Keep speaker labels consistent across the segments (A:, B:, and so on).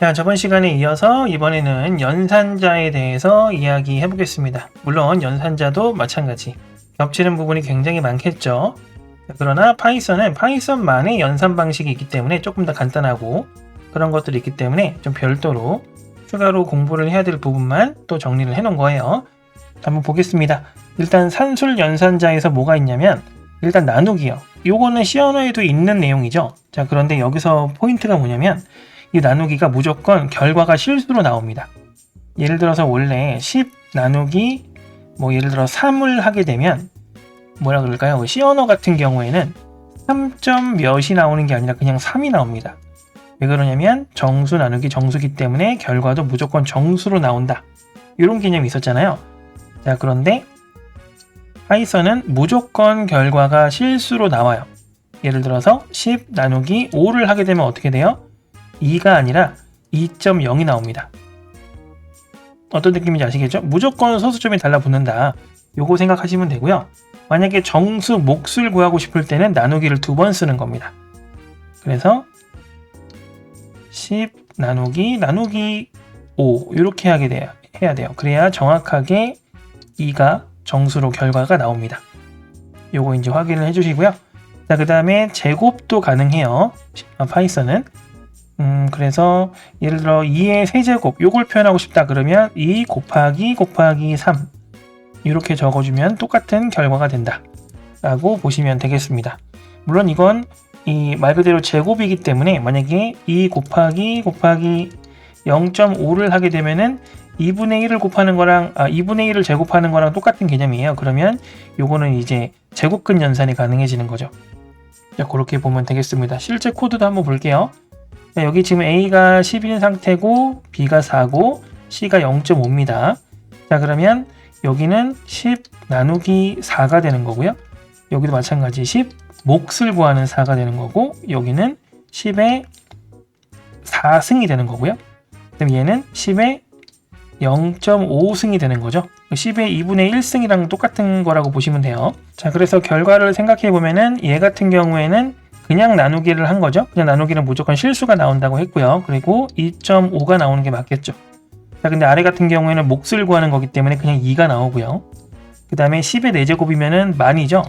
A: 자, 저번 시간에 이어서 이번에는 연산자에 대해서 이야기해 보겠습니다. 물론 연산자도 마찬가지. 겹치는 부분이 굉장히 많겠죠. 그러나 파이썬은 파이썬만의 연산 방식이 있기 때문에 조금 더 간단하고 그런 것들이 있기 때문에 좀 별도로 추가로 공부를 해야 될 부분만 또 정리를 해 놓은 거예요. 한번 보겠습니다. 일단 산술 연산자에서 뭐가 있냐면 일단 나누기요. 요거는 C 언어에도 있는 내용이죠. 자, 그런데 여기서 포인트가 뭐냐면 이 나누기가 무조건 결과가 실수로 나옵니다. 예를 들어서 원래 10 나누기 뭐 예를 들어 3을 하게 되면 뭐라 그럴까요? C 언어 같은 경우에는 3점 몇이 나오는 게 아니라 그냥 3이 나옵니다. 왜 그러냐면 정수 나누기 정수기 때문에 결과도 무조건 정수로 나온다. 이런 개념이 있었잖아요. 자, 그런데 파이썬은 무조건 결과가 실수로 나와요. 예를 들어서 10 나누기 5를 하게 되면 어떻게 돼요? 2가 아니라 2.0이 나옵니다. 어떤 느낌인지 아시겠죠? 무조건 소수점이 달라붙는다. 요거 생각하시면 되고요. 만약에 정수 몫을 구하고 싶을 때는 나누기를 두 번 쓰는 겁니다. 그래서 10 나누기 나누기 5 이렇게 하게 돼요. 해야 돼요. 그래야 정확하게 2가 정수로 결과가 나옵니다. 요거 이제 확인을 해주시고요. 자, 그 다음에 제곱도 가능해요. 아, 파이썬은. 음, 그래서 예를 들어 2의 세제곱 요걸 표현하고 싶다 그러면 2 곱하기 곱하기 3 이렇게 적어주면 똑같은 결과가 된다 라고 보시면 되겠습니다. 물론 이건 이 말 그대로 제곱이기 때문에 만약에 2 곱하기 곱하기 0.5를 하게 되면은 2분의 1을 곱하는 거랑 아 2분의 1을 제곱하는 거랑 똑같은 개념이에요. 그러면 요거는 이제 제곱근 연산이 가능해지는 거죠. 자, 그렇게 보면 되겠습니다. 실제 코드도 한번 볼게요. 자, 여기 지금 A가 10인 상태고 B가 4고 C가 0.5입니다. 자, 그러면 여기는 10 나누기 4가 되는 거고요. 여기도 마찬가지 10 몫을 구하는 4가 되는 거고 여기는 10의 4승이 되는 거고요. 그럼 얘는 10의 0.5승이 되는 거죠. 10의 2분의 1승이랑 똑같은 거라고 보시면 돼요. 자, 그래서 결과를 생각해 보면은 얘 같은 경우에는 그냥 나누기를 한 거죠. 그냥 나누기는 무조건 실수가 나온다고 했고요. 그리고 2.5가 나오는 게 맞겠죠. 자, 근데 아래 같은 경우에는 몫을 구하는 거기 때문에 그냥 2가 나오고요. 그 다음에 10의 4제곱이면은 만이죠.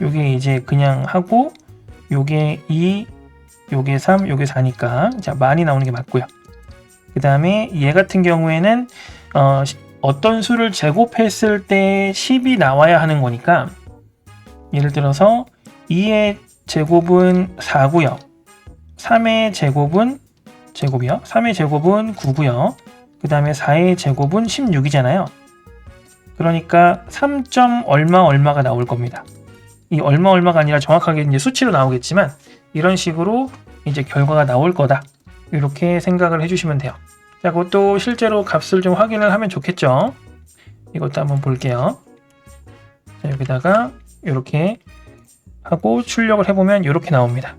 A: 요게 이제 그냥 하고 요게 2, 요게 3, 요게 4니까 자, 만이 나오는 게 맞고요. 그 다음에 얘 같은 경우에는 어, 어떤 수를 제곱했을 때 10이 나와야 하는 거니까 예를 들어서 2의 제곱은 4고요. 3의 제곱은 제곱이요. 3의 제곱은 9고요. 그 다음에 4의 제곱은 16이잖아요. 그러니까 3. 얼마 얼마가 나올 겁니다. 이 얼마 얼마가 아니라 정확하게 이제 수치로 나오겠지만 이런 식으로 이제 결과가 나올 거다. 이렇게 생각을 해주시면 돼요. 자, 그것도 실제로 값을 좀 확인을 하면 좋겠죠. 이것도 한번 볼게요. 자, 여기다가 이렇게 하고 출력을 해보면 이렇게 나옵니다.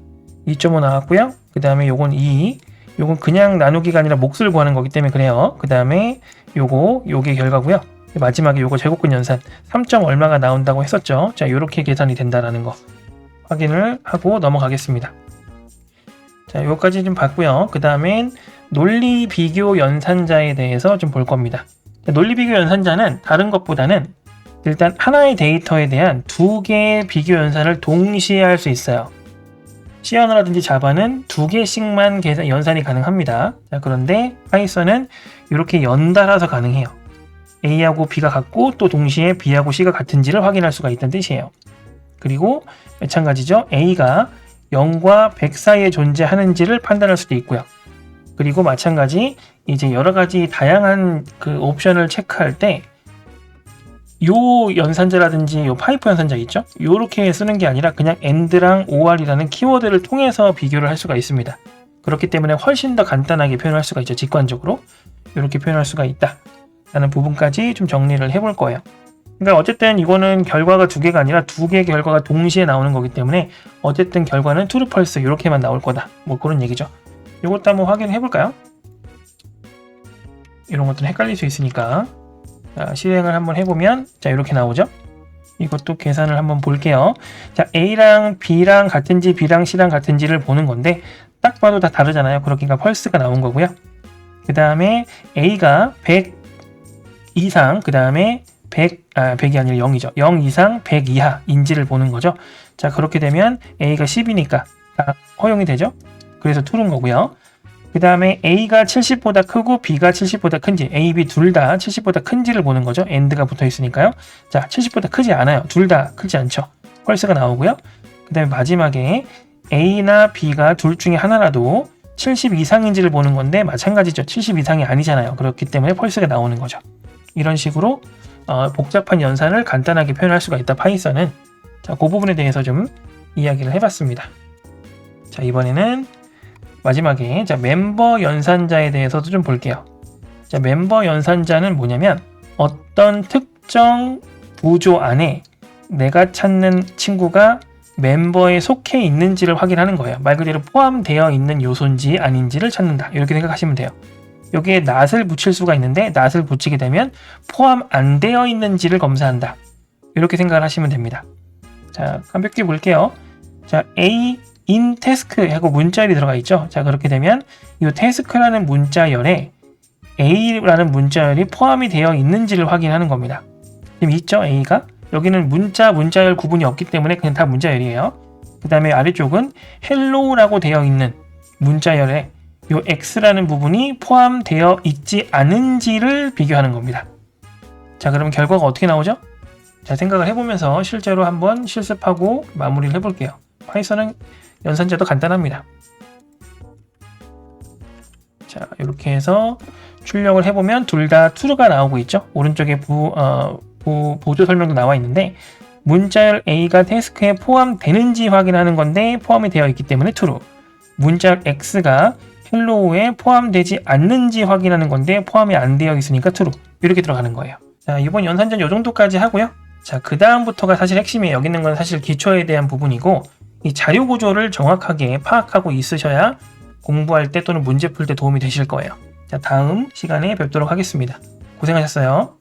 A: 2.5 나왔고요. 그 다음에 요건 2. 요건 그냥 나누기가 아니라 몫을 구하는 거기 때문에 그래요. 그 다음에 요거, 요게 결과고요. 마지막에 요거 제곱근 연산 3. 얼마가 나온다고 했었죠. 자, 요렇게 계산이 된다라는 거 확인을 하고 넘어가겠습니다. 자, 요까지 좀 봤고요. 그 다음엔 논리 비교 연산자에 대해서 좀 볼 겁니다. 자, 논리 비교 연산자는 다른 것보다는 일단 하나의 데이터에 대한 두 개의 비교 연산을 동시에 할 수 있어요. C 언어라든지 자바는 두 개씩만 계산, 연산이 가능합니다. 자, 그런데 파이썬은 이렇게 연달아서 가능해요. A하고 B가 같고 또 동시에 B하고 C가 같은지를 확인할 수가 있다는 뜻이에요. 그리고 마찬가지죠. A가 0과 100 사이에 존재하는지를 판단할 수도 있고요. 그리고 마찬가지 이제 여러 가지 다양한 그 옵션을 체크할 때 요 연산자라든지 요 파이프 연산자 있죠? 요렇게 쓰는 게 아니라 그냥 and랑 or이라는 키워드를 통해서 비교를 할 수가 있습니다. 그렇기 때문에 훨씬 더 간단하게 표현할 수가 있죠. 직관적으로 이렇게 표현할 수가 있다. 라는 부분까지 좀 정리를 해볼 거예요. 그러니까 어쨌든 이거는 결과가 두 개가 아니라 두 개의 결과가 동시에 나오는 거기 때문에 어쨌든 결과는 트루 펄스 이렇게만 나올 거다. 뭐 그런 얘기죠. 이것도 한번 확인해 볼까요? 이런 것들은 헷갈릴 수 있으니까 자, 실행을 한번 해보면 자 이렇게 나오죠. 이것도 계산을 한번 볼게요. 자, A랑 B랑 같은지 B랑 C랑 같은지를 보는 건데 딱 봐도 다 다르잖아요. 그러니까 펄스가 나온 거고요. 그 다음에 A가 100 이상, 그 다음에 100, 아, 100이 아니라 0이죠. 0 이상 100 이하인지를 보는 거죠. 자, 그렇게 되면 A가 10이니까 다 허용이 되죠. 그래서 툴은 거고요. 그 다음에 A가 70보다 크고 B가 70보다 큰지, A, B 둘 다 70보다 큰지를 보는 거죠. AND가 붙어 있으니까요. 자, 70보다 크지 않아요. 둘 다 크지 않죠. 펄스가 나오고요. 그 다음에 마지막에 A나 B가 둘 중에 하나라도 70 이상인지를 보는 건데 마찬가지죠. 70 이상이 아니잖아요. 그렇기 때문에 펄스가 나오는 거죠. 이런 식으로 어, 복잡한 연산을 간단하게 표현할 수가 있다. 파이썬은 자, 그 부분에 대해서 좀 이야기를 해봤습니다. 자, 이번에는 마지막에 자, 멤버 연산자에 대해서도 좀 볼게요. 자, 멤버 연산자는 뭐냐면 어떤 특정 구조 안에 내가 찾는 친구가 멤버에 속해 있는지를 확인하는 거예요. 말 그대로 포함되어 있는 요소인지 아닌지를 찾는다. 이렇게 생각하시면 돼요. 여기에 낫을 붙일 수가 있는데 낫을 붙이게 되면 포함 안 되어 있는지를 검사한다. 이렇게 생각을 하시면 됩니다. 자, 깜빡이 볼게요. 자, A in task 하고 문자열이 들어가 있죠. 자, 그렇게 되면 이 task라는 문자열에 A라는 문자열이 포함이 되어 있는지를 확인하는 겁니다. 지금 있죠, A가? 여기는 문자, 문자열 구분이 없기 때문에 그냥 다 문자열이에요. 그 다음에 아래쪽은 hello라고 되어 있는 문자열에 이 X라는 부분이 포함되어 있지 않은지를 비교하는 겁니다. 자, 그러면 결과가 어떻게 나오죠? 자, 생각을 해보면서 실제로 한번 실습하고 마무리를 해볼게요. 파이썬은 연산자도 간단합니다. 자, 이렇게 해서 출력을 해보면 둘 다 true가 나오고 있죠. 오른쪽에 부, 어, 부, 보조 설명도 나와 있는데 문자열 A가 태스크에 포함되는지 확인하는 건데 포함이 되어 있기 때문에 true. 문자열 X가 헬로우에 포함되지 않는지 확인하는 건데 포함이 안 되어 있으니까 true. 이렇게 들어가는 거예요. 자, 이번 연산전 이 정도까지 하고요. 자, 그 다음부터가 사실 핵심이에요. 여기 있는 건 사실 기초에 대한 부분이고 이 자료 구조를 정확하게 파악하고 있으셔야 공부할 때 또는 문제 풀 때 도움이 되실 거예요. 자, 다음 시간에 뵙도록 하겠습니다. 고생하셨어요.